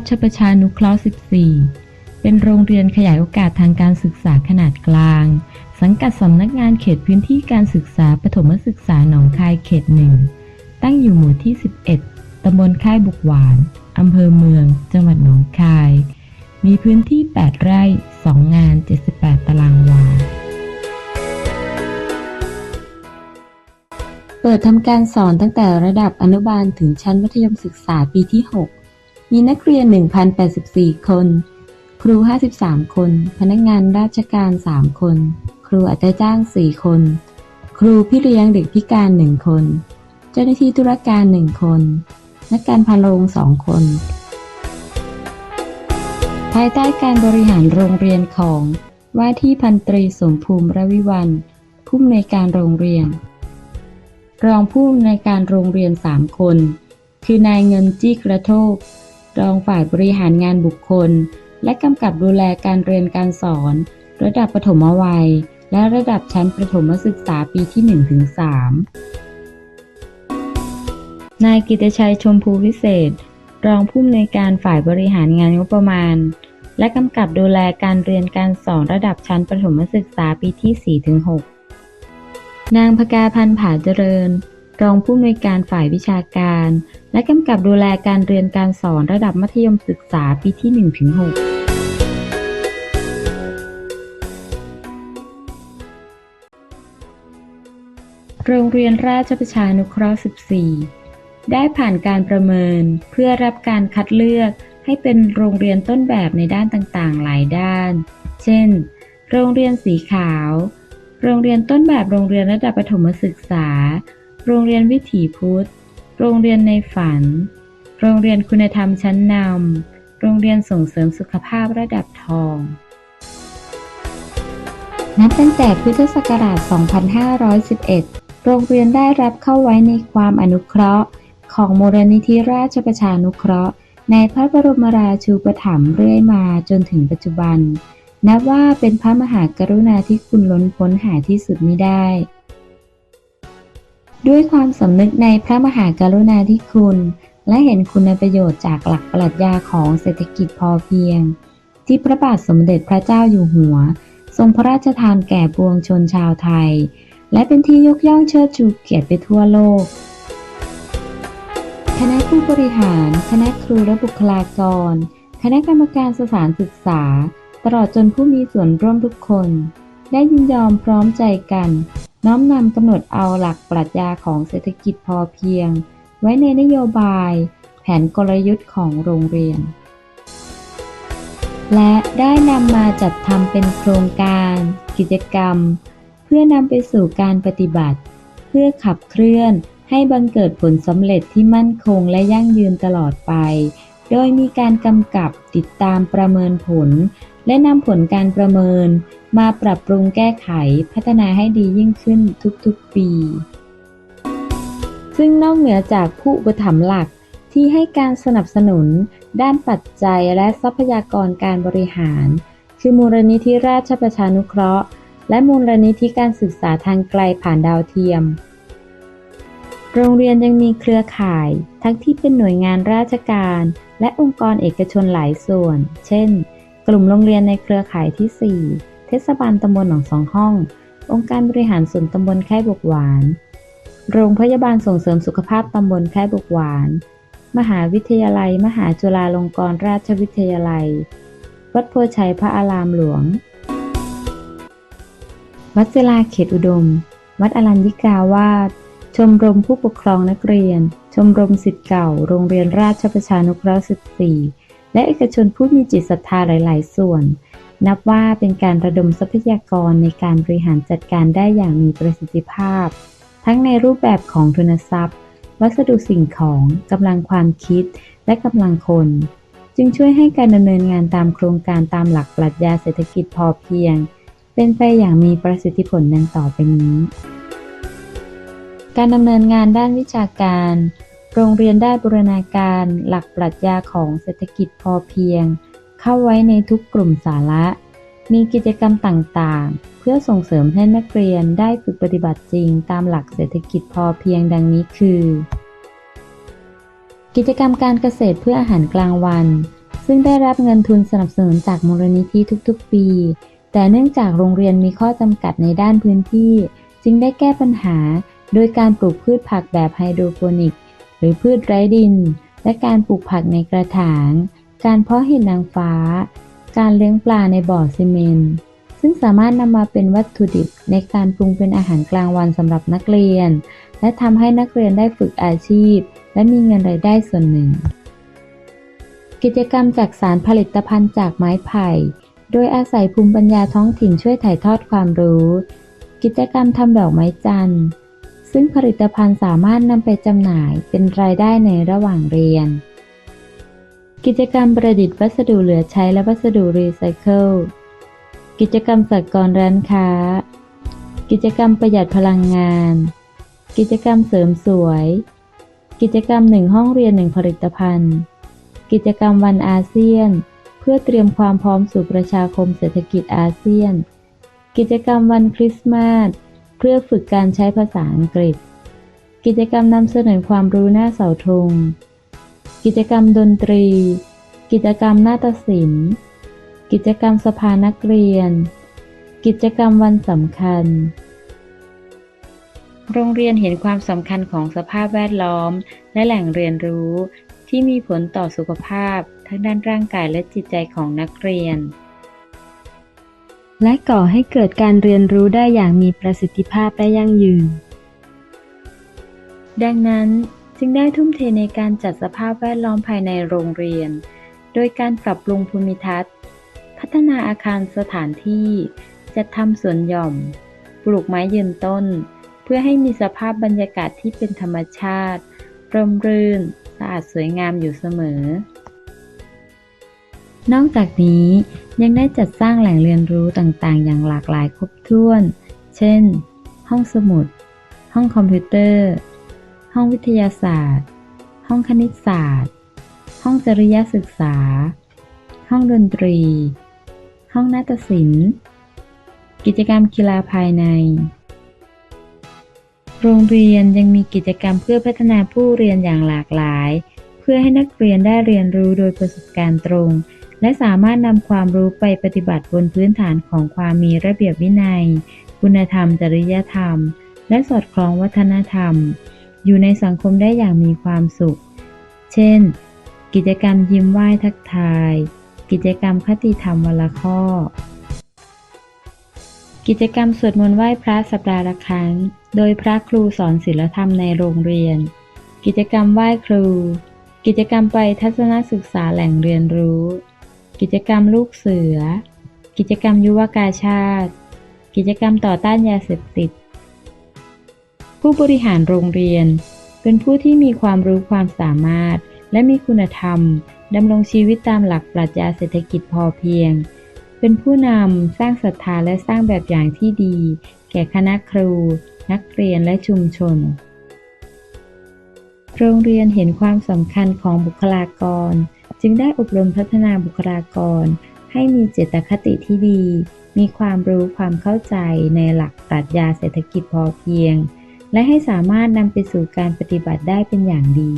ราชประชานุเคราะห์ 14 เป็นโรงเรียนขยายโอกาสทางการศึกษาขนาดกลาง สังกัดสำนักงานเขตพื้นที่การศึกษาปฐมศึกษาหนองคายเขตหนึ่ง ตั้งอยู่หมู่ที่ 11 ตำบลค่ายบุกหวาน อำเภอเมือง จังหวัดหนองคาย มีพื้นที่ 8 ไร่ 2 งาน 78 ตารางวา เปิดทำการสอนตั้งแต่ระดับอนุบาลถึงชั้นมัธยมศึกษาปีที่ 6 มีนักเรียน 1,084 คน ครู 53 คน พนักงานราชการ 3 คน ครูอัตราจ้าง 4 คน ครูพี่เลี้ยงเด็กพิการ 1 คน เจ้าหน้าที่ธุรการ 1 คน นักการพาโรง 2 คน ภายใต้การบริหารโรงเรียนของว่าที่พันตรีสมภูมิระวิวันผู้อำนวยการโรงเรียน รองผู้อำนวยการโรงเรียน 3 คน คือนายเงินจี้กระโทก รองฝ่ายบริหารงานบุคคล และกำกับดูแลการเรียนการสอน ระดับปฐมวัย และระดับชั้นประถมศึกษาปีที่ 1-3 นายกิตชัยชมพูวิเศษ รองผู้อำนวยการฝ่ายบริหารงานงบประมาณ และกำกับดูแลการเรียนการสอนระดับชั้นประถมศึกษาปีที่ 4-6 นางพกาพันธ์ผาเจริญ รองผู้อำนวยการฝ่ายวิชาการ และกำกับดูแลการเรียนการสอนระดับมัธยมศึกษาปีที่ 1-6โรงเรียนราชประชานุเคราะห์ 14 ได้ผ่านการประเมินเพื่อรับการคัดเลือกให้เป็นโรงเรียนต้นแบบในด้านต่างๆ หลายด้าน เช่น โรงเรียนสีขาว โรงเรียนต้นแบบโรงเรียนระดับประถมศึกษา โรงเรียนวิถีพุทธ โรงเรียนในฝัน โรงเรียนคุณธรรมชั้นนำ โรงเรียนส่งเสริมสุขภาพระดับทอง นับตั้งแต่พุทธศักราช 2511 โรงเรียนได้รับเข้าไว้ในความอนุเคราะห์ ของมูลนิธิราชประชานุเคราะห์ ในพระบรมราชูปถัมภ์เรื่อยมาจนถึงปัจจุบัน นับว่าเป็นพระมหากรุณาธิคุณล้นพ้นหาที่สุดมิได้ ด้วยความสำนึกในพระมหากรุณาธิคุณ และเห็นคุณประโยชน์จากหลักปรัชญาของเศรษฐกิจพอเพียง ที่พระบาทสมเด็จพระเจ้าอยู่หัว ทรงพระราชทานแก่ปวงชนชาวไทย และเป็นที่ยกย่องเชิดชูเกียรติไปทั่วโลก คณะผู้บริหาร คณะครูและบุคลากร คณะกรรมการสถานศึกษา ตลอดจนผู้มีส่วนร่วมทุกคน ได้ยินยอมพร้อมใจกัน น้อมนำกำหนดเอาหลักปรัชญาของเศรษฐกิจพอเพียง ไว้ในนโยบาย แผนกลยุทธ์ของโรงเรียน และได้นำมาจัดทำเป็นโครงการ กิจกรรม เพื่อนำไปสู่การปฏิบัติ เพื่อขับเคลื่อนให้บังเกิดผลสำเร็จที่มั่นคงและยั่งยืนตลอดไป โดยมีการกำกับติดตามประเมินผล และนำผลการประเมิน มาปรับปรุงแก้ไขพัฒนาให้ดียิ่งขึ้นทุกๆปี ซึ่งนอกเหนือจากผู้อุปถัมภ์หลักที่ให้การสนับสนุน ด้านปัจจัยและทรัพยากรการบริหาร คือมูลนิธิราชประชานุเคราะห์ และมูลนิธิการศึกษาทางไกลผ่านดาวเทียม โรงเรียนยังมีเครือข่าย ทั้งที่เป็นหน่วยงานราชการ และองค์กรเอกชนหลายส่วน เช่น กลุ่มโรงเรียนในเครือข่ายที่ 4 เทศบาลตำบลหนองสองห้อง องค์การบริหารส่วนตำบลค่ายบกหวาน โรงพยาบาลส่งเสริมสุขภาพตำบลค่ายบกหวาน มหาวิทยาลัย มหาจุฬาลงกรณราชวิทยาลัย วัดโพชัยพระอารามหลวง วัดศิลาเขตอุดม วัดอรัญญิกาวาสชมรมผู้ปกครองนักเรียน ชมรมสิทธิ์เก่า โรงเรียนราชประชานุเคราะห์ 14 และเอกชนผู้มีจิตศรัทธาหลาย ๆ ส่วน นับว่าเป็นการระดมทรัพยากรในการบริหารจัดการได้อย่างมีประสิทธิภาพ ทั้งในรูปแบบของทุนทรัพย์ วัสดุสิ่งของกำลังความคิด และกำลังคน จึงช่วยให้การดำเนินงานตามโครงการตามหลักปรัชญาเศรษฐกิจพอเพียง เป็นไปอย่างมีประสิทธิผลดังต่อไปนี้ การดำเนินงานด้านวิชาการ โรงเรียนได้บูรณาการ หลักปรัชญาของเศรษฐกิจพอเพียง เข้าไว้ในทุกกลุ่มสาระ มีกิจกรรมต่างๆ เพื่อส่งเสริมให้นักเรียนได้ฝึกปฏิบัติจริงตามหลักเศรษฐกิจพอเพียงดังนี้คือ กิจกรรมการเกษตรเพื่ออาหารกลางวัน ซึ่งได้รับเงินทุนสนับสนุนจากมูลนิธิทุกๆ ปี แต่เนื่องจากโรงเรียนมีข้อจำกัดในด้านพื้นที่ จึงได้แก้ปัญหา โดยการปลูกพืชผักแบบไฮโดรโปนิก หรือพืชไร้ดิน และการปลูกผักในกระถาง การเพาะเห็ดนางฟ้า การเลี้ยงปลาในบ่อซีเมนต์ซึ่งสามารถนำมาเป็นวัตถุดิบในการปรุงเป็นอาหารกลางวันสำหรับนักเรียน และทำให้นักเรียนได้ฝึกอาชีพ และมีเงินรายได้ส่วนหนึ่ง กิจกรรมจากสารผลิตภัณฑ์จากไม้ไผ่ โดยอาศัยภูมิปัญญาท้องถิ่นช่วยถ่ายทอดความรู้ กิจกรรมทำดอกไม้จันทร์ ซึ่งผลิตภัณฑ์สามารถนำไปจำหน่ายเป็นรายได้ในระหว่างเรียน กิจกรรมประดิษฐ์วัสดุเหลือใช้และวัสดุรีไซเคิล กิจกรรมสากลร้านค้า กิจกรรมประหยัดพลังงาน กิจกรรมเสริมสวย กิจกรรมหนึ่งห้องเรียนหนึ่งผลิตภัณฑ์ กิจกรรมวันอาเซียน เพื่อเตรียมความพร้อมสู่ประชาคมเศรษฐกิจอาเซียน กิจกรรมวันคริสต์มาสเพื่อฝึกการใช้ภาษาอังกฤษ กิจกรรมนำเสนอความรู้หน้าเสาธง กิจกรรมดนตรี กิจกรรมนาฏศิลป์ กิจกรรมสภานักเรียน กิจกรรมวันสำคัญ โรงเรียนเห็นความสำคัญของสภาพแวดล้อม และแหล่งเรียนรู้ที่มีผลต่อสุขภาพ ทั้งด้านร่างกายและจิตใจของนักเรียน และก่อให้เกิดการเรียนรู้ได้อย่างมีประสิทธิภาพและยั่งยืน ดังนั้น จึงได้ทุ่มเทในการจัดสภาพแวดล้อมภายในโรงเรียน โดยการปรับปรุงภูมิทัศน์ พัฒนาอาคารสถานที่ จัดทำสวนหย่อม ปลูกไม้ยืนต้น เพื่อให้มีสภาพบรรยากาศที่เป็นธรรมชาติ ร่มรื่น สะอาดสวยงามอยู่เสมอ นอกจากนี้ยังได้จัดสร้างแหล่งเรียนรู้ต่างๆ อย่างหลากหลายครบถ้วน เช่น ห้องสมุด ห้องคอมพิวเตอร์ ห้องวิทยาศาสตร์ ห้องคณิตศาสตร์ ห้องจริยศึกษา ห้องดนตรี ห้องนาฏศิลป์ กิจกรรมกีฬาภายใน โรงเรียนยังมีกิจกรรมเพื่อพัฒนาผู้เรียนอย่างหลากหลาย เพื่อให้นักเรียนได้เรียนรู้โดยประสบการณ์ตรง และสามารถนำความรู้ไปปฏิบัติบนพื้นฐานของความมีระเบียบวินัย คุณธรรม จริยธรรม และสอดคล้องวัฒนธรรม อยู่ในสังคมได้อย่างมีความสุข เช่น กิจกรรมยิ้มไหว้ทักทาย กิจกรรมคติธรรมวันละข้อ กิจกรรมสวดมนต์ไหว้พระสัปดาห์ละครั้ง โดยพระครูสอนศีลธรรมในโรงเรียน กิจกรรมไหว้ครู กิจกรรมไปทัศนศึกษาแหล่งเรียนรู้ กิจกรรมลูกเสือ กิจกรรมยุวกาชาติ กิจกรรมต่อต้านยาเสพติด ผู้บริหารโรงเรียน เป็นผู้ที่มีความรู้ความสามารถ และมีคุณธรรมดำรงชีวิตตามหลักปรัชญาเศรษฐกิจพอเพียง เป็นผู้นำสร้างศรัทธาและสร้างแบบอย่างที่ดี แก่คณะครู นักเรียนและชุมชน โรงเรียนเห็นความสำคัญของบุคลากร จึงได้อบรมพัฒนาบุคลากร ให้มีเจตคติที่ดี มีความรู้ความเข้าใจในหลักปรัชญาเศรษฐกิจพอเพียง และให้สามารถนำไปสู่การปฏิบัติได้เป็นอย่างดี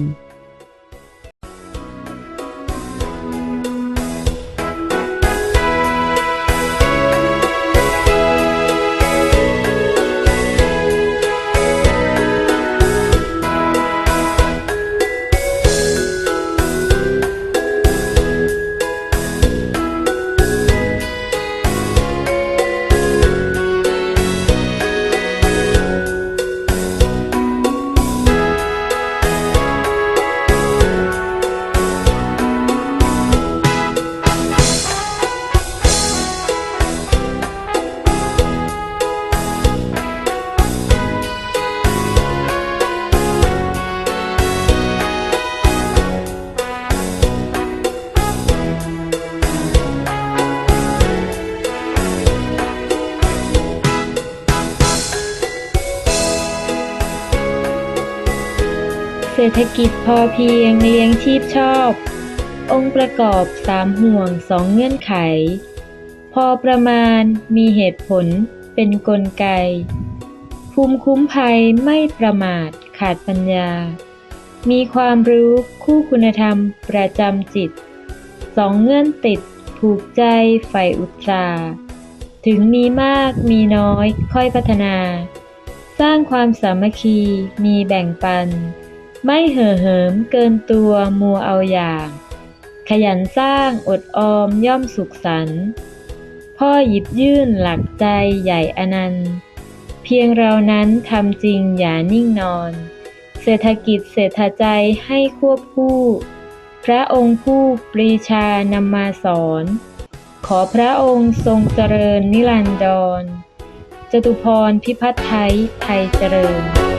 ศรษฐกิจพอเพียงเลี้ยงชีพชอบ องค์ประกอบสามห่วงสองเงื่อนไข พอประมาณมีเหตุผล เป็นกลไก ภูมิคุ้มภัยไม่ประมาทขาดปัญญา มีความรู้คู่คุณธรรมประจำจิต สองเงื่อนติดผูกใจใฝ่อุตราถึงมีมากมีน้อยค่อยพัฒนา สร้างความสามัคคีมีแบ่งปัน ไม่เห่อเหิมเกินตัวมัวเอาอย่าง ขยันสร้างอดออมย่อมสุขสันต์พ่อหยิบยื่นหลักใจใหญ่อนันต์ เพียงเรานั้นทำจริงอย่านิ่งนอน เศรษฐกิจเศรษฐใจให้ควบคู่ พระองค์ผู้ปรีชานำมาสอน ขอพระองค์ทรงเจริญนิรันดรจตุพรพิพัฒน์ไทยไทยเจริญ